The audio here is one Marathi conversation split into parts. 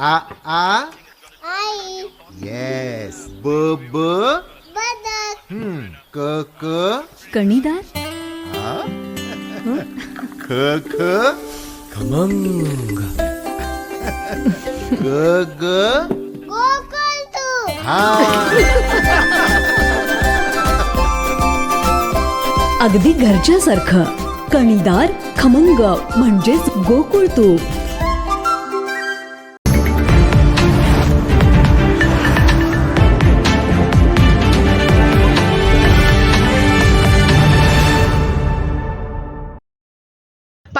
आ आ? आई. येस ब ब बदक हम्म क क कणीदार? ख ख खमंग. ग ग गोकुळ तू. हा. अगदी घरच्यासारखं. कणीदार खमंग म्हणजेच गोकुळ तूप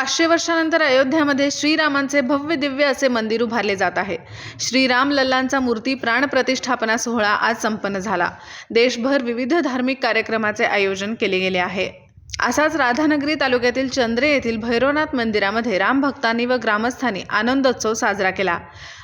पाचशे वर्षानंतर अयोध्यामध्ये श्रीरामांचे भव्य दिव्य असे मंदिर उभारले जात आहे. श्रीराम लल्लांचा मूर्ती प्राणप्रतिष्ठापना सोहळा आज संपन्न झाला. देशभर विविध धार्मिक कार्यक्रमाचे आयोजन केले गेले आहे. असाच राधानगरी तालुक्यातील चंद्रे येथील भैरवनाथ मंदिरामध्ये रामभक्तांनी व ग्रामस्थांनी आनंदोत्सव साजरा केला.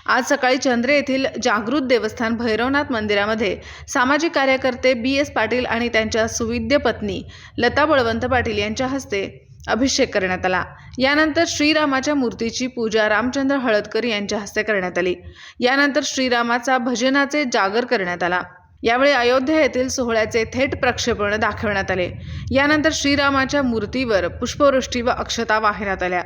आज सकाळी चंद्रे येथील जागृत देवस्थान भैरवनाथ मंदिरामध्ये सामाजिक कार्यकर्ते बी एस पाटील आणि त्यांच्या सुविद्य पत्नी लता बळवंत पाटील यांच्या हस्ते अभिषेक करण्यात आला. यानंतर श्रीरामाच्या मूर्तीची पूजा रामचंद्र हळदकर यांच्या हस्ते करण्यात आली. यानंतर श्रीरामाचा भजनाचे जागर करण्यात आला. यावेळी अयोध्या येथील सोहळ्याचे थेट प्रक्षेपण दाखवण्यात आले. यानंतर श्रीरामाच्या मूर्तीवर पुष्पवृष्टी व अक्षता वाहण्यात आल्या.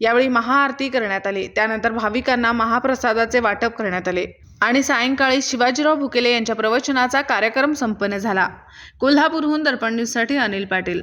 यावेळी महाआरती करण्यात आली. त्यानंतर भाविकांना महाप्रसादाचे वाटप करण्यात आले. आणि सायंकाळी शिवाजीराव भुकेले यांच्या प्रवचनाचा कार्यक्रम संपन्न झाला. कोल्हापूरहून दर्पण न्यूजसाठी अनिल पाटील.